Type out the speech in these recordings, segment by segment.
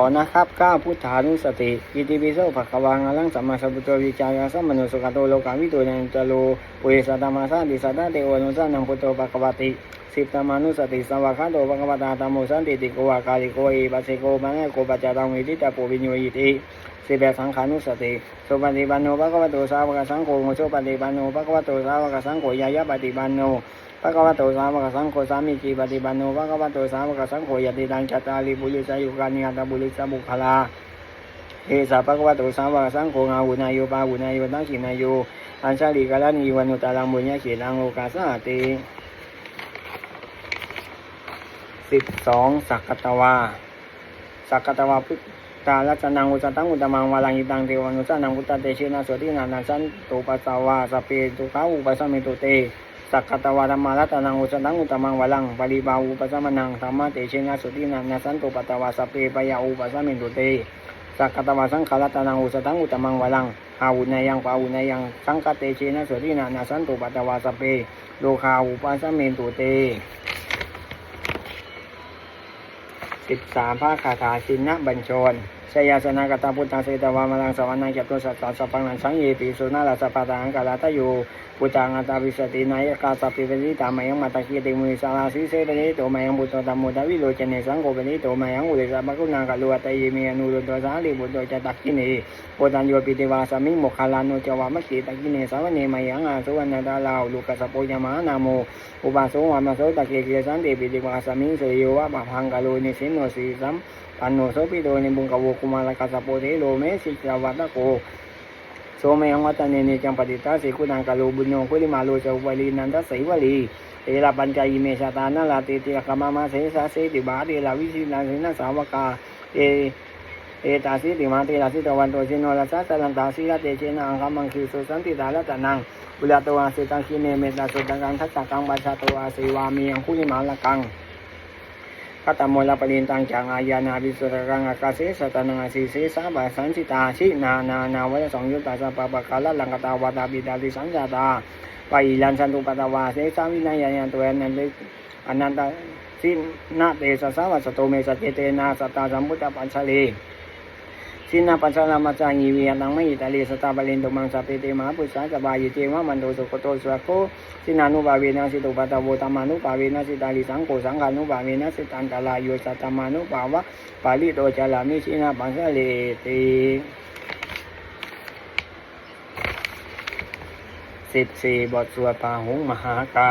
ต่อนะครับก้าพุทธานุสติอิติปิโสภควังอลังสัมมาสัมพุทโธวิจารสัมมโนสุขโตโลกาวิโตนันตโลปุริสัตมาสาติสัตตะเตโอนุสันนังพุทโธภควติสิบตมานุสติสวาคันโตภควตาธรรมโมสันติติโกวากาลิโกอิปัสสิโกมังเอโกปัจจตังวิทิตาปุวิญโยอิติ สิบแปดสังขานุสติสุปฏิปันโนภะคะวะโตสาวกสังโฆโมโชปฏิปันโนภะคะวะโตสาวกสังโฆยายะปฏิปันโนพระกวาโตสาวกสังโฆสามีจีปฏิบันโนพระกวาโตสาวกสังโฆยติตังจัตตาลิบุริสายุกานิยตาบุริสบุคลาเอสาพระกวาโตสาวกสังโฆงาหุนายโยปาหุนายโยตั้งชินายโยอัญชาลิกาลานิวันุตาลังบุญญาเขตังโลกาสาติสิบสองสักกตวาสักกตวาพุทธาลัจนังอุจตังอุตมังวาลังอิตังเทวานุสานังพุทธเตชินาสวตินานัสันตุปัสสาวาสเพตุขาอุปัสมเมตุเตสักกตวารมารัตนังอุสตังอุตมังวลังปริบาอุปสมนังธรรมะเตเชนะสุตินันนาสันตุปัตตวาสเพปยาอุปสมินตุเตสักกตวาสังขารตนังอุสตังอุตมังวลังอาวุนายังปาวุนายังสังคเตเชนะสุตินันนาสันตุปัตตวาสเพโลคาอุปสมินตุเตสิบสามพระคาถาชินนะบัญชร ชยาสนากตาพุทธาเสตวามลังสวรรค์นายเกตุสัตตสัพพังนันสังเยปิสุนาลาสปาตังกาลาตาอยู่ ปุตังอัตาวิสตินายกาสัพพิเวนิตามายังมาตะคีติมุสาราสีเสปนิโตมายังบุตรธรรมโมทวิโลเจเนสังโฆปนิโตมายังอุเรสาภกุณังกัลวะตยเมียนูรุตวสาลิบุตรจะตักกิเนโปตันโยปิเตวาสามิโมคาลานุจวามะขีตักกิเนสาวเนมายังอาสุวรรณดาลาวลูกัสโปยามานาโมอุบาสงวามาโสตะเกเกสันเตปิติวาสามิเสโยวะบะพังกาโลนิสินโนสีสัมปันโนโสปิโตนิบุงกวกุมารกัสโปเทโลเมสิจาวัตโก โสมยังวัตเนเนจังปฏิตาสิกุนังกาโลบุญโยคุลิมาโลจาวลีนันทสิวลีเอราปัญจายเมชาตานาลาติติกามามาเสสาเสติบาเดลาวิสินาสินาสาวกาเอเอตาสิติมาเตลาสิตวันโตชินโนลาสัสลันตาสิลาเตเชนะอังคามังคิสุสันติตาลตานังบุญตัวสิตังคิเนเมตาสุตังกังทัสสะกังบัชชาตัวสิวามียังคุลิมาลกัง คตโมลปรินตังจังอายานาบิสุรกังอากาเสสตนังสีเสสาบาสันสิตาชินานานาวะสองยุตตาสัปปะกาลลังกตาวาตาบิดาติสังจาตาปายิลันสันตุปตาวาเสสาวินัยยันตัวนันติอนันตสินาเตสสาวสโตเมสเจเตนาสตตาสัมพุทธปัญชลี สินาปัญชลามาจางีวียนังไม่อิตาลีสตาบาลินตุมังสัพเพเตมหาปุสสะสบายเจวะมันโตสุโกโตสวะโคสินานุบาเวนะสิตุปัตตโวตามานุบาเวนะสิตาลิสังโฆสังฆานุบาเวนะสิตันตลายโยสัตตมานุบาวะปาลิโตจาลามิชินาปังสะเลติสิบสี่บทสวดปาหุงมหากา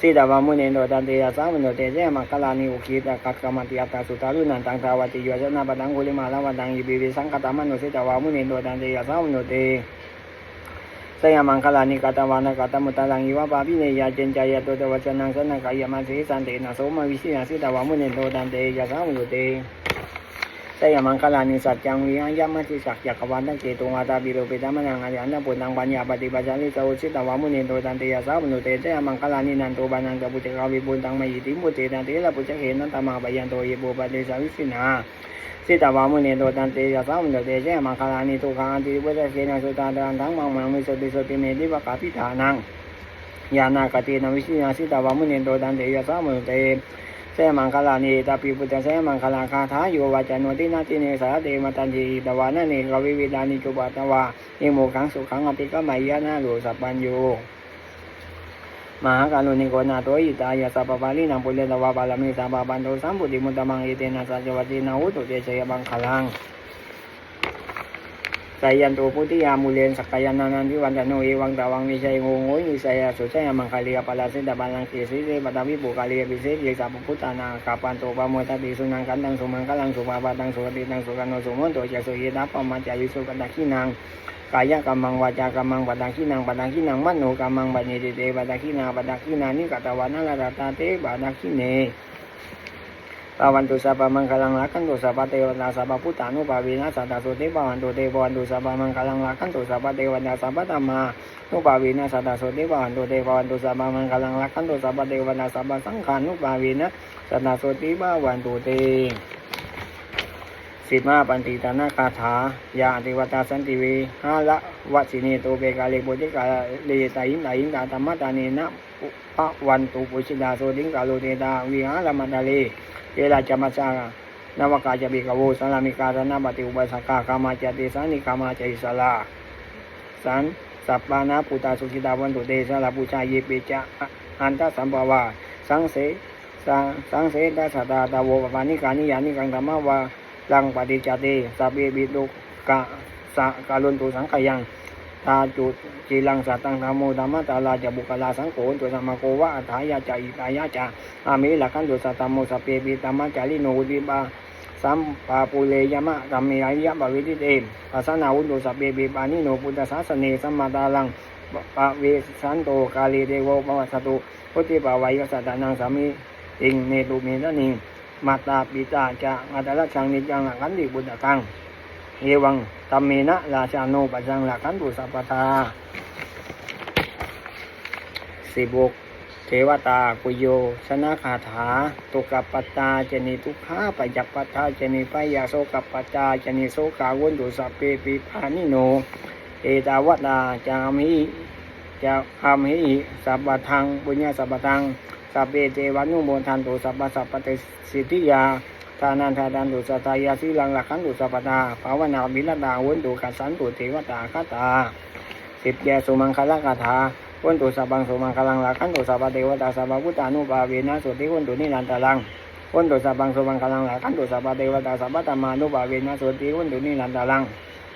สิตาวมุเนโตตันเตยะสามุนุเตเสยมังคลานินาลังกีเทียนดตันวะสุตานุนันตังเมตัมบุเสกวิชินาสามโนเตยะสามุนุเตเสยมังคลานิอุคิตะกัตกรรมติอัตตาสุตานุนันตังตาวะติโยชนะปะตังกุลิมาลาวันตังยิบิวิสังคตามนุสิตาวมุเนโตตันเตยะสามุนุเตสยามังคลานิกาตวานากาตมุตังยิวะปาปิเนยาเจนจายะโตตวชนังสนังกายมัสสิสันเตนะโสมวิสิยาสิตาวมุเนโตตันเตยะสามุเต สยามังคลานิสัจจังวิอังญมัติสักยักวันตั้งเจตุมาตาบิโรปิตามนังอาจารย์ปุณังปัญญาปฏิปัจจาริสวุชิตาวามุเนโตตันเตยาสาวนุเตสยามังคลานินันโตบานังกับปุจจาวิปุญตังมยิติมุเตตันเตละปุจจเห็นนั้นตามาปยันโตเยิบุปฏิสาวิสินาสิตาวามุเนโตตันเตยาสาวนุเตสยามังคลานิทุกังติปุจจเห็นสุตานันทังมังมังมิสติสติเมติวะกาพิธานังยานากตินวิสินาสิตาวามุเนโตตันเตยาสาวนุเต สมังคลานีตาปีปุจเสมังคลาคาถาอยู่วาจานุตินาติเนสาเดมาตันทีตวานาเนกวิวิดานิจุปตวาเนโมขังสุขังอภิกมายะนาโลสัพปัญโยมหากาลุนิโกนาโวอิตายาสัพปาลีนังปุเลตวาปาลมีสัพปันโตสัมปุติมุตมังเอเตนะสัจวัตินาวุตุเตชยบังคลัง สายันโตพุทธิยามุเลนสักายานนานันทิวันตโนเอวังตาวังมิชัยงงโงยิสัยสุชัยมังคาลียปลาสิตาบัลังเกสิเสปตาวิปุกาลียปิเสเยสัพพุทธานาคาปันโตปะโมตติสุนังกันตังสุมังคลังสุภาปตังสุกติตังสุกันโนสุมนโตจสุเยตาปมาจายิสุกันตะขีนังกายกรรมังวาจากรรมังปัตตังขีนังปัตตังขีนังมโนกรรมังปัญญติเตปัตตังขีนาปัตตังขีนานิกตวานาลาตาเตปัตตังขีเน ปาวันตุสัพพมังคลังลักขันตุสัพพเทวตาสัพพพุทธานุภาวินะสัตตสุติปาวันตุเทวันตุสัพพมังคลังลักขันตุสัพพเทวตาสัพพธรรมานุภาวินะสัตตสุติปาวันตุเทวันตุสัพพมังคลังลักขันตุสัพพเทวตาสัพพสังขานุภาวินะสัตตสุติปาวันตุเต สิมาปันติตานาคาถายาติวตาสันติเวหาละวัชินีโตเบกาเลปุติกาเลตายินตายินตาธรรมตานีนะปะวันตุปุชิดาโสติงกาโลเตตาวิหารมันดาเลเวลาจามาจานวกาจบิกาโวสารามิกาธนาปฏิอุปสกากามาจติสานิกามาจอิสลาสันสัปปานาปุตตาสุกิตาวันตุเตสาลาปุชาเยปิจะอันตสัมภวาสังเสสังสังเสตสัตตาตาโวปปานิกานิยานิกังธรรมวา ลังปฏิจติสัพเพบิดุกะสะกาลุนตุสังขยังตาจุจีลังสัตตังธรรมโมธรรมตาลาจะบุคลาสังโฆตุสมาโกวะอัฏฐายาจะอิตายาจะอามิลักันตุสัตตมโมสัพเพปิตัมมะจาริโนอุติบาสัมปาปุเลยมะกัมเมยยะบวิติเตปัสสนาวุตุสัพเพปิปานิโนพุทธศาสเนสัมมาตาลังปะเวสันโตกาลีเดโวปวัสสตุพุทธิปาวัยสัตตานังสามิติงเนตุเมตนิง มาตาปิตาจะอัตละชังนิจังหลักันติบุตตะกังเอวังตัมเมนะราชาโนปัจจังหลักขันตุสัพพทาสิบุกเทวตากุโย ชนะคาถาตุกับปัตตาจนิทุกขาปยัปปัตตาจนิปยาโสกับปัตตาจนิโสกาวุนตุสัพเพปิพานิโน เอตาวตาจามิจะอามิสัพพทังบุญญาสัพพทัง สัพเพเทวานุโมทันตุสัพพะสัพพะเตสิทธิยาทานันทาดันตุสัตายาสิลังหลักขันตุสัพพตาภาวนาบิลดาวุนตุกัสสันตุเทวตาคาตาสิบแยสุมังคละคาถาวุนตุสัพพังสุมังคลังหลักขันตุสัพพะเทวตาสัพพะพุทธานุภาเวนะสุติวุนตุนิรันตาลังวุนตุสัพพังสุมังคลังหลักขันตุสัพพะเทวตาสัพพะธรรมานุภาเวนะสุติวุนตุนิรันตาลัง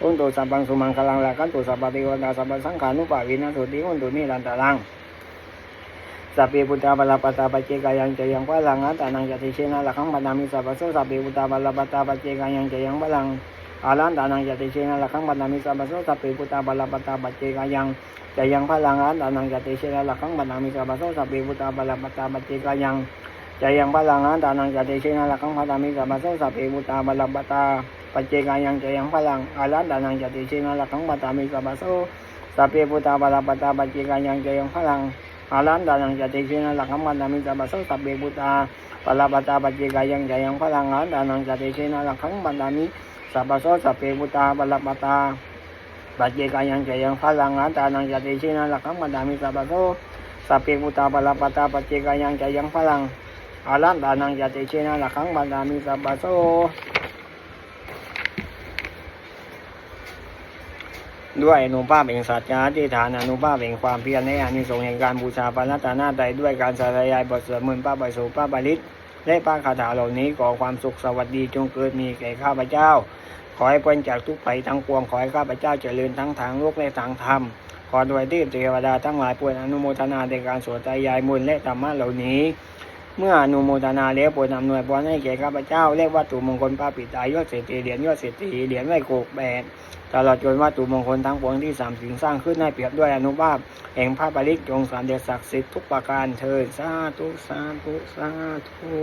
วุนตุสัพพังสุมังคลังหลักขันตุสัพพะเทวตาสัพพะสังฆานุภาเวนะสุติวุนตุนิรันตาลัง สัพเพพุทธาบาลปัตตาปเจกายังจะยังพลังอัตานังจติเชนะละขังปนามิสัพพะโสสัพเพพุทธาบาลปัตตาปเจกายังจะยังพลังอาลันตานังจติเชนะละขังปนามิสัพพะโสสัพเพพุทธาบาลปัตตาปเจกายังจะยังพลังอัตานังจติเชนะละขังปนามิสัพพะโสสัพเพพุทธาบาลปัตตาปเจกายังจะยังพลังอัตานังจติเชนะละขังปนามิสัพพะโสสัพเพพุทธาบาลปัตตาปเจกายังจะยังพลังอาลันตานังจติเชนะละขังปนามิสัพพะโสสัพเพพุทธาบาลปัตตาปเจกายังจะยังพลัง อาลันดานังจะเจชินาลักขมันดามิจาบัสตับเบบุตาปลาปตาปเจกายังจะยังพลังงานดานังจะเจชินาลักขมันดามิสับสสับเบบุตาปลาปตาปเจกายังจะยังพลังงานดานังจะเจชินาลักขมันดามิสับสสับเบบุตาปลาปตาปเจกายังจะยังพลังอาลันดาลังจะเจชินาลักขมันดามิสับส ด้วยอนุภาพแห่งสัจจะที่ฐานอนุภาพแห่งความเพียรในอานิสงส์แห่งการบูชาพระรัตนตรัยด้วยการสาธยายบทสวดมนต์พระบริสุพระบริตและพระคาถาเหล่านี้ขอความสุขสวัสดีจงเกิดมีแก่ข้าพเจ้า ขอให้พ้นจากทุกภัยทั้งปวงขอให้ข้าพเจ้าเจริญทั้งทางโลกและทางธรรมขอโดยเทพเทวดาทั้งหลายปวดอนุโมทนาในการสวดใจยายมนต์และธรรมะเหล่านี้ เมื่ออนุโมทนาแล้วโปรดนำนวยพรให้แก่ข้าพเจ้าและวัตถุมงคลพระปิตายอดเศรษฐีเหรียญยอดเศรษฐีเหรียญไม่โกกแบนตลอดจนวัตถุมงคลทั้งปวงที่สามสิ่งสร้างขึ้นให้เปรียบด้วยอนุภาพแห่งพระบริกจงสามเดชศักดิ์สิทธิ์ทุกประการเทิดสาธุสาธุสาธุ